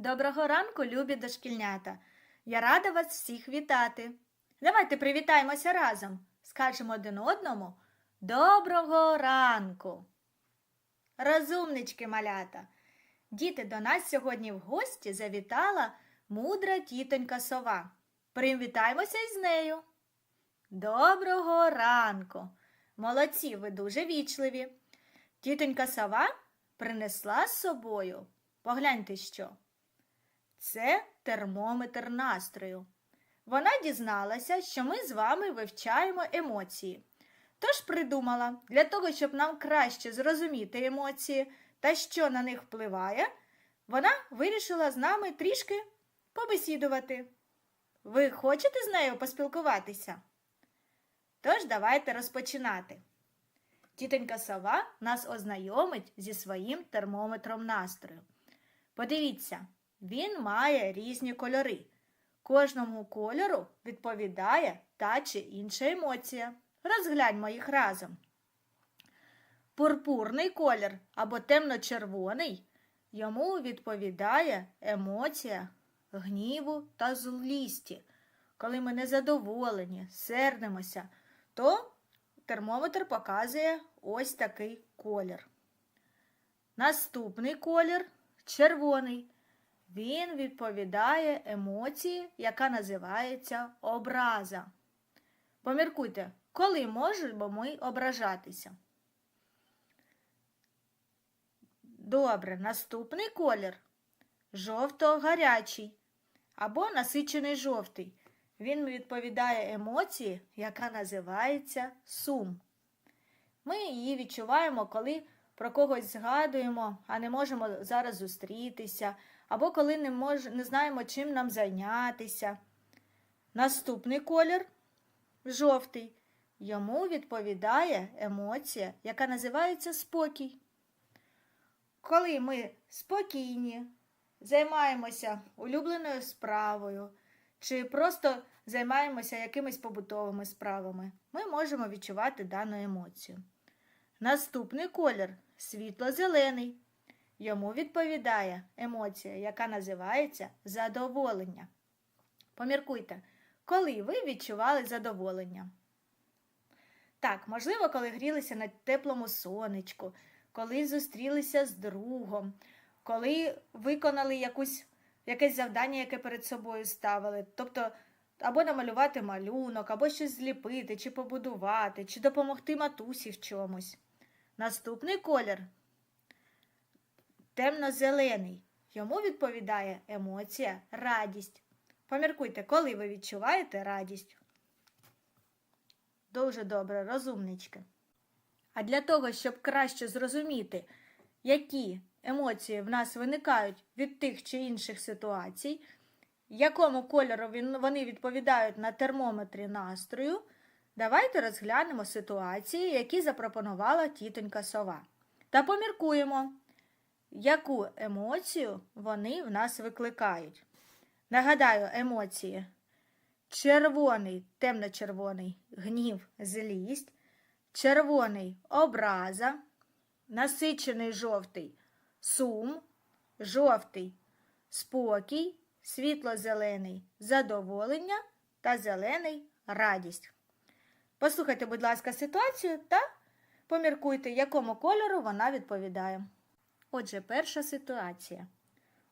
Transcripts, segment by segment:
Доброго ранку, любі дошкільнята. Я рада вас всіх вітати. Давайте привітаємося разом. Скажемо один одному Доброго ранку. Розумнички малята. Діти до нас сьогодні в гості завітала мудра тітонька сова. Привітаємося із нею. Доброго ранку. Молодці, ви дуже вічливі. Тітонька сова принесла з собою. Погляньте що. Це термометр настрою. Вона дізналася, що ми з вами вивчаємо емоції. Тож придумала, для того, щоб нам краще зрозуміти емоції та що на них впливає, вона вирішила з нами трішки побесідувати. Ви хочете з нею поспілкуватися? Тож давайте розпочинати. Тітонька сова нас ознайомить зі своїм термометром настрою. Подивіться, він має різні кольори. Кожному кольору відповідає та чи інша емоція. Розгляньмо їх разом. Пурпурний колір або темно-червоний йому відповідає емоція гніву та злісті. Коли ми незадоволені, сердимося, то термометр показує ось такий колір. Наступний колір червоний. Він відповідає емоції, яка називається образа. Поміркуйте, коли можемо ми ображатися? Добре, наступний колір жовто-гарячий або насичений жовтий. Він відповідає емоції, яка називається сум. Ми її відчуваємо, коли про когось згадуємо, а не можемо зараз зустрітися, або коли не, мож... не знаємо, чим нам зайнятися. Наступний колір жовтий. Йому відповідає емоція, яка називається спокій. Коли ми спокійні, займаємося улюбленою справою, чи просто займаємося якимись побутовими справами, ми можемо відчувати дану емоцію. Наступний колір світло-зелений. Йому відповідає емоція, яка називається задоволення. Поміркуйте, коли ви відчували задоволення? Так, можливо, коли грілися на теплому сонечку, коли зустрілися з другом, коли виконали якусь, якесь завдання, яке перед собою ставили. Тобто, або намалювати малюнок, або щось зліпити, чи побудувати, чи допомогти матусі в чомусь. Наступний колір темно-зелений. Йому відповідає емоція радість. Поміркуйте, коли ви відчуваєте радість. Дуже добре, розумнички. А для того, щоб краще зрозуміти, які емоції в нас виникають від тих чи інших ситуацій, якому кольору вони відповідають на термометрі настрою, давайте розглянемо ситуації, які запропонувала тітонька сова. Та поміркуємо, яку емоцію вони в нас викликають. Нагадаю, емоції червоний, темно-червоний гнів, злість, червоний образа, насичений жовтий сум, жовтий спокій, світло-зелений задоволення та зелений радість. Послухайте, будь ласка, ситуацію та поміркуйте, якому кольору вона відповідає. Отже, перша ситуація.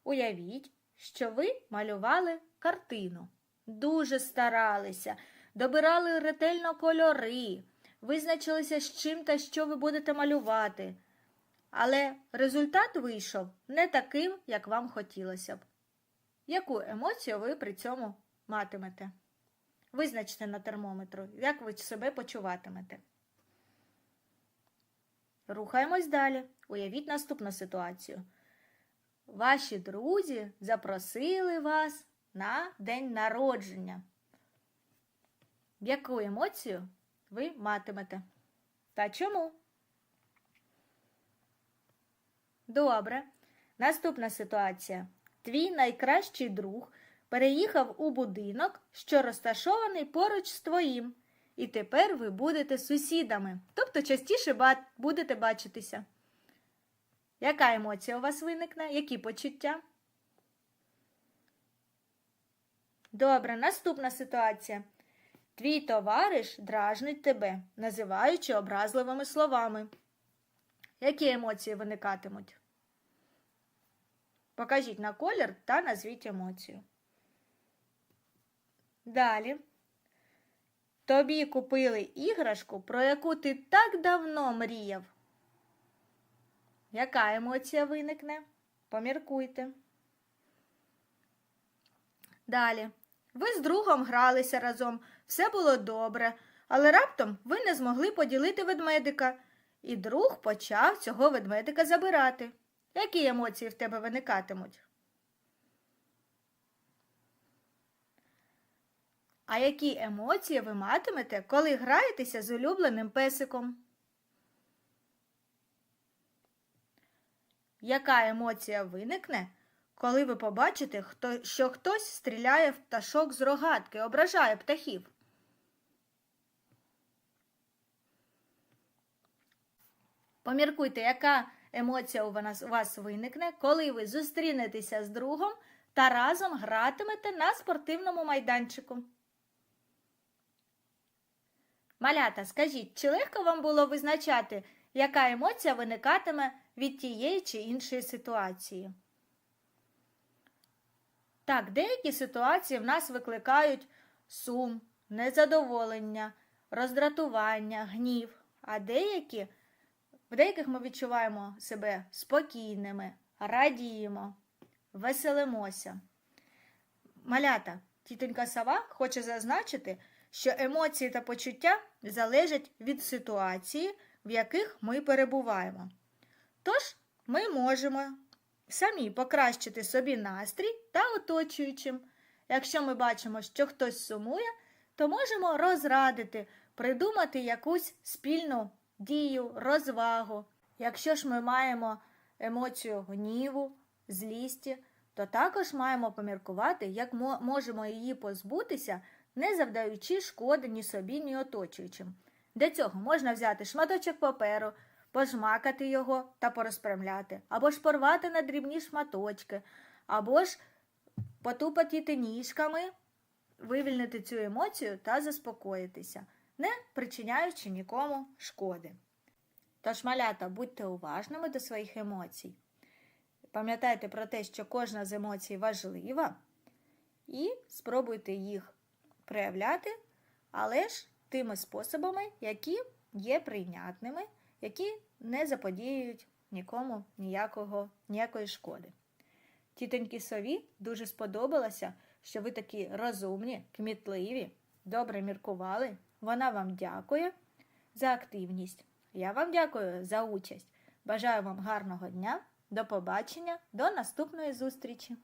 Уявіть, що ви малювали картину. Дуже старалися, добирали ретельно кольори, визначилися з чим та що ви будете малювати. Але результат вийшов не таким, як вам хотілося б. Яку емоцію ви при цьому матимете? Визначте на термометру, як ви себе почуватимете. Рухаємось далі. Уявіть наступну ситуацію. Ваші друзі запросили вас на день народження. Яку емоцію ви матимете? Та чому? Добре. Наступна ситуація. Твій найкращий друг переїхав у будинок, що розташований поруч з твоїм. І тепер ви будете сусідами, тобто частіше будете бачитися. Яка емоція у вас виникне? Які почуття? Добре, наступна ситуація. Твій товариш дражнить тебе, називаючи образливими словами. Які емоції виникатимуть? Покажіть на колір та назвіть емоцію. Далі. Тобі купили іграшку, про яку ти так давно мріяв. Яка емоція виникне? Поміркуйте. Далі. Ви з другом гралися разом, все було добре, але раптом ви не змогли поділити ведмедика, і друг почав цього ведмедика забирати. Які емоції в тебе виникатимуть? А які емоції ви матимете, коли граєтеся з улюбленим песиком? Яка емоція виникне, коли ви побачите, що хтось стріляє в пташок з рогатки, ображає птахів? Поміркуйте, яка емоція у вас, виникне, коли ви зустрінетеся з другом та разом гратимете на спортивному майданчику. Малята, скажіть, чи легко вам було визначати, яка емоція виникатиме від тієї чи іншої ситуації? Так, деякі ситуації в нас викликають сум, незадоволення, роздратування, гнів, а деякі, в деяких ми відчуваємо себе спокійними, радіємо, веселимося. Малята, тітонька сова хоче зазначити, що емоції та почуття залежать від ситуації, в яких ми перебуваємо. Тож ми можемо самі покращити собі настрій та оточуючим. Якщо ми бачимо, що хтось сумує, то можемо розрадити, придумати якусь спільну дію, розвагу. Якщо ж ми маємо емоцію гніву, злісті, то також маємо поміркувати, як можемо її позбутися, не завдаючи шкоди ні собі, ні оточуючим. Для цього можна взяти шматочок паперу, пожмакати його та порозправляти, або ж порвати на дрібні шматочки, або ж потупати ніжками, вивільнити цю емоцію та заспокоїтися, не причиняючи нікому шкоди. Тож, малята, будьте уважними до своїх емоцій. Пам'ятайте про те, що кожна з емоцій важлива, і спробуйте їх проявляти, але ж тими способами, які є прийнятними, які не заподіюють нікому ніякого, ніякої шкоди. Тітоньки сові дуже сподобалося, що ви такі розумні, кмітливі, добре міркували. Вона вам дякує за активність. Я вам дякую за участь. Бажаю вам гарного дня, до побачення, до наступної зустрічі!